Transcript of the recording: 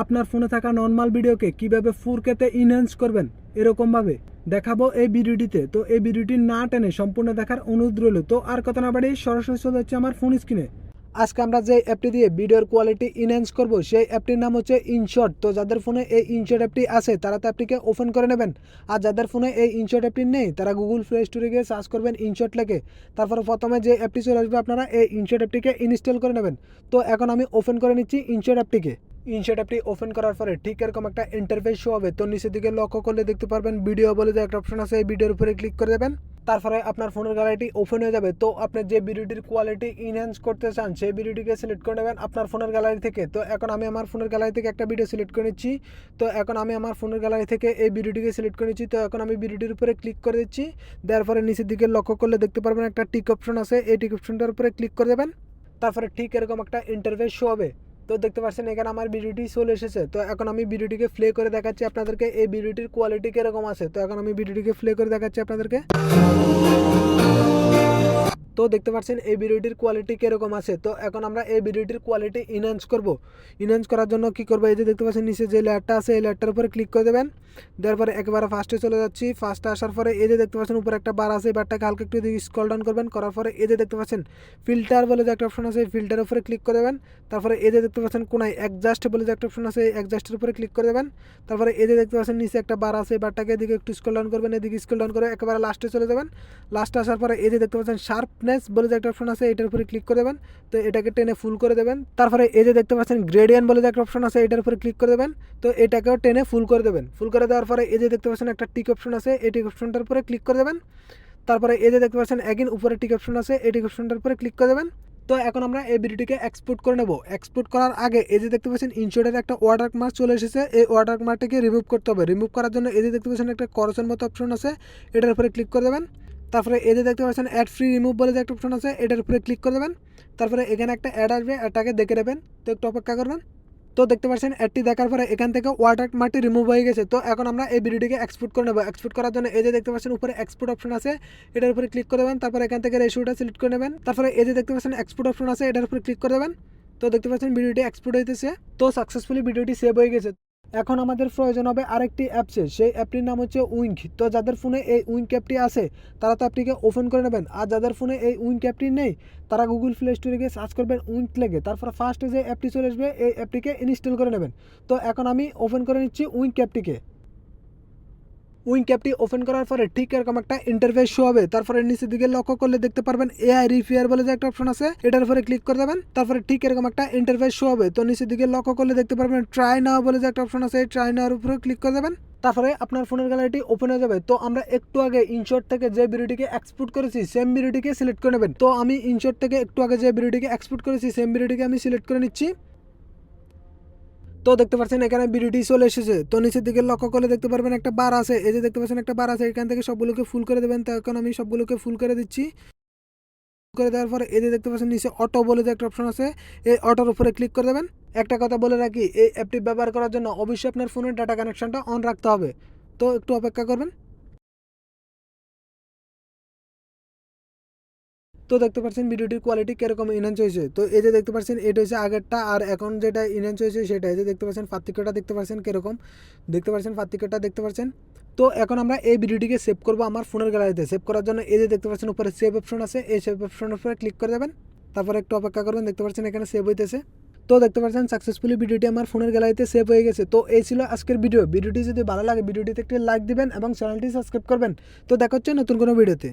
আপনার ফোনে থাকা নর্মাল ভিডিওকে কীভাবে ফুরকেতে ইনহ্যান্স করবেন এরকমভাবে দেখাবো এই ভিডিওটিতে। তো এই ভিডিওটি না টেনে সম্পূর্ণ দেখার অনুরোধ রইল। তো আর কথা না বাড়ি সরাসরি চলে যাচ্ছে আমার ফোন স্ক্রিনে আজকে আমরা যে অ্যাপটি দিয়ে ভিডিওর কোয়ালিটি ইনহ্যান্স করব, সেই অ্যাপটির নাম হচ্ছে ইনশট তো যাদের ফোনে এই ইনশট অ্যাপটি আছে, তারা তো অ্যাপটিকে ওপেন করে নেবেন। আর যাদের ফোনে এই ইনশট অ্যাপটি নেই, তারা গুগল প্লে স্টোরে গিয়ে সার্চ করবেন ইনশট লেগে তারপরে প্রথমে যে অ্যাপটি চলে আসবে, আপনারা এই ইনশট অ্যাপটিকে ইনস্টল করে নেবেন। তো এখন আমি ওপেন করে নিচ্ছি ইনশট অ্যাপটিকে ইনশট অ্যাপটি ওপেন করার পরে ঠিক এরকম একটা ইন্টারফেস শো হবে। তো নিচের দিকে লক্ষ্য করলে দেখতে পারবেন ভিডিও বলে যে একটা অপশন আছে, এই ভিডিওর উপরে ক্লিক করে দেবেন। তারপরে আপনার ফোনের গ্যালারিটি ওপেন হয়ে যাবে। তো আপনি যে ভিডিওটির কোয়ালিটি ইনহ্যান্স করতে চান, সেই ভিডিওটিকে সিলেক্ট করে নেবেন আপনার ফোনের গ্যালারি থেকে। তো এখন আমি আমার ফোনের গ্যালারি থেকে একটা ভিডিও সিলেক্ট করে নিচ্ছি। তো এখন আমি আমার ফোনের গ্যালারি থেকে এই ভিডিওটিকে সিলেক্ট করে নিচ্ছি। তো এখন আমি ভিডিওটির উপরে ক্লিক করে দিচ্ছি। দেওয়ার পরে নিচের দিকে লক্ষ্য করলে দেখতে পারবেন একটা টিক অপশন আছে। এই টিক অপশনটার উপরে ক্লিক করে দেবেন। তারপরে ঠিক এরকম একটা ইন্টারভেস শো হবে। তো দেখতে পাচ্ছেন এখানে আমার ভিডিওটি চলে এসেছে। তো এখন আমি ভিডিওটিকে প্লে করে দেখাচ্ছি আপনাদেরকে, এই ভিডিওটির কোয়ালিটি কীরকম আছে? তো এখন আমি ভিডিওটিকে প্লে করে দেখাচ্ছি আপনাদেরকে। তো দেখতে পাচ্ছেন এই ভিডিওটির কোয়ালিটি কীরকম আছে? তো এখন আমরা এই ভিডিওটির কোয়ালিটি ইনহ্যান্স করব। ইনহ্যান্স করার জন্য কি করব? এই যে দেখতে পাচ্ছেন, নিচে যে লেয়ারটা আছে, এই লেয়ারটার উপরে ক্লিক করে দেবেন। দেওয়ার পরে একেবারে ফার্স্টে চলে যাচ্ছি। ফার্স্টে আসার পরে এই যে দেখতে পাচ্ছেন, উপরে একটা বার আছে, এই বারটাকে হালকা একটু স্কল ডাউন করবেন। করার পরে এই যে দেখতে পাচ্ছেন ফিল্টার বলে যে একটা অপশন আছে, এই ফিল্টারের উপরে ক্লিক করে দেবেন। তারপরে এই যে দেখতে পাচ্ছেন, কোনায় অ্যাডজাস্ট বলে যে একটা অপশন আছে, এই অ্যাডজাস্টের উপরে ক্লিক করে দেবেন। তারপরে এই যে দেখতে পাচ্ছেন, নিচে একটা বার আছে, এই বারটাকে এদিকে একটু স্কল ডাউন করবেন, এদিকে স্কল ডাউন করে একেবারে লাস্টে চলে যাবেন। লাস্টে আসার পরে এই যে দেখতে পাচ্ছেন শার্পনেস বলে যে একটা অপশন আছে, এটার উপরে ক্লিক করে দেবেন। তো এটাকে টেনে ফুল করে দেবেন। তারপরে এই যে দেখতে পাচ্ছেন গ্রেডিয়ান বলে যে একটা অপশন আছে, এটার উপরে ক্লিক করে দেবেন। তো এটাকেও টেনে ফুল করে দেবেন। ফুল করে দেওয়ার পরে এই যে দেখতে পাচ্ছেন, একটা টিক অপশন আছে, এই টিক অপশনটার উপরে ক্লিক করে দেবেন। তারপরে এই যে দেখতে পাচ্ছেন এগিন উপরে টিক অপশন আছে, এই টিক অপশনটার উপরে ক্লিক করে দেবেন। তো এখন আমরা এই ভিডিওটিকে এক্সপোর্ট করে নেব। এক্সপোর্ট করার আগে এই যে দেখতে পাচ্ছেন ইনশোর্টের একটা ওয়াটার মার্ক চলে এসেছে। এই ওয়াটার মার্কটাকে রিমুভ করতে হবে। রিমুভ করার জন্য এই যে দেখতে পাচ্ছেন, একটা করসের মতো অপশন আছে, এটার উপরে ক্লিক করে দেবেন। তারপরে এই যে দেখতে পাচ্ছেন অ্যাড ফ্রি রিমুভ বলে যে একটা অপশন আছে, এটার উপরে ক্লিক করে দেবেন। তারপরে এখানে একটা অ্যাড আসবে অ্যাডটাকে দেখে নেবেন। তো একটু অপেক্ষা করবেন। তো দেখতে পাচ্ছেন অ্যাডটি দেখার পরে এখান থেকে ওয়াটার মার্কটি রিমুভ হয়ে গেছে। তো এখন আমরা এই ভিডিওটিকে এক্সপোর্ট করে নেব। এক্সপোর্ট করার জন্য এই যে দেখতে পাচ্ছেন, উপরে এক্সপোর্ট অপশন আছে, এটার উপরে ক্লিক করে দেবেন। তারপরে এখান থেকে রেশিওটা সিলেক্ট করে নেবেন। তারপরে এই যে দেখতে পাচ্ছেন এক্সপোর্ট অপশন আছে, এটার উপরে ক্লিক করে দেবেন। তো দেখতে পাচ্ছেন, ভিডিওটি এক্সপোর্ট হইতেছে। তো সাকসেসফুলি ভিডিওটি সেভ হয়ে গেছে। এখন আমাদের প্রয়োজন হবে আরেকটি অ্যাপসের সেই অ্যাপটির নাম হচ্ছে উইঙ্ক। তো যাদের ফোনে এই উইঙ্ক অ্যাপটি আছে, তারা তো অ্যাপটিকে ওপেন করে নেবেন। আর যাদের ফোনে এই উইঙ্ক অ্যাপটি নেই, তারা গুগল প্লে স্টোরে গিয়ে সার্চ করবেন উইঙ্ক লেগে। তারপর ফার্স্টে যে অ্যাপটি চলে আসবে, এই অ্যাপটিকে ইনস্টল করে নেবেন। তো এখন আমি ওপেন করে নিচ্ছি উইঙ্ক অ্যাপটিকে। উইং ক্যাপটি ওপেন করার পরে ঠিক এরকম একটা ইন্টারফেস শো হবে। তারপরে নিচের দিকে লক্ষ্য করলে দেখতে পারবেন এআই রিফেয়ার বলে যে একটা অপশন আছে, এটার উপরে ক্লিক করে দেবেন, তারপরে ঠিক এরকম একটা ইন্টারফেস শো হবে। তো নিচের দিকে লক্ষ্য করলে দেখতে পারবেন ট্রাই নাও বলে যে একটা অপশন আছে ট্রাই নাওয়ার উপরে ক্লিক করে দেবেন, তারপরে আপনার ফোনের গ্যালারিটি ওপেন হয়ে যাবে। তো আমরা একটু আগে ইনশট থেকে যে ভিডিওটিকে এক্সপোর্ট করেছি সেম ভিডিওটিকে সিলেক্ট করে নেবেন। তো আমি ইনশট থেকে একটু আগে যে ভিডিওটিকে এক্সপোর্ট করেছি সেম ভিডিওটিকে আমি সিলেক্ট করে নিচ্ছি। তো দেখতে পাচ্ছেন এখানে ভিডিওটি চলে এসেছে। তো নিচের দিকে লক্ষ্য করলে দেখতে পারবেন একটা বার আছে। এই যে দেখতে পাচ্ছেন একটা বার আছে। এখান থেকে সবগুলোকে ফুল করে দেবেন। তো এখন আমি সবগুলোকে ফুল করে দিচ্ছি। করে দেওয়ার পরে এই যে দেখতে পাচ্ছেন নিচে অটো বলে যে একটা অপশন আছে, এই অটোর উপরে ক্লিক করে দেবেন। একটা কথা বলে রাখি, এই অ্যাপটি ব্যবহার করার জন্য অবশ্যই আপনার ফোনের ডাটা কানেকশনটা অন রাখতে হবে। তো একটু অপেক্ষা করবেন। তো দেখতে পাচ্ছেন ভিডিওটির কোয়ালিটি কীরকম ইনহ্যান্স হয়েছে। তো এই যে দেখতে পাচ্ছেন এটা হচ্ছে আগেরটা আর এখন যেটা ইনহ্যান্স হয়েছে সেটা, এই যে দেখতে পাচ্ছেন পার্থক্যটা দেখতে পাচ্ছেন কীরকম? দেখতে পাচ্ছেন পার্থক্যটা দেখতে পাচ্ছেন তো এখন আমরা এই ভিডিওটিকে সেভ করব আমার ফোনের গ্যালারিতে সেভ করার জন্য এই যে দেখতে পাচ্ছেন উপরে সেভ অপশন আছে, এই সেভ অপশনের উপরে ক্লিক করে দেবেন তারপর একটু অপেক্ষা করবেন, দেখতে পাচ্ছেন এখানে সেভ হইতেছে। তো দেখতে পাচ্ছেন সাকসেসফুলি ভিডিওটি আমার ফোনের গ্যালারিতে সেভ হয়ে গেছে। তো এই ছিল আজকের ভিডিও ভিডিওটি যদি ভালো লাগে, ভিডিওটিতে একটি লাইক দিবেন এবং চ্যানেলটি সাবস্ক্রাইব করবেন। তো দেখা হচ্ছে নতুন কোনো ভিডিওতে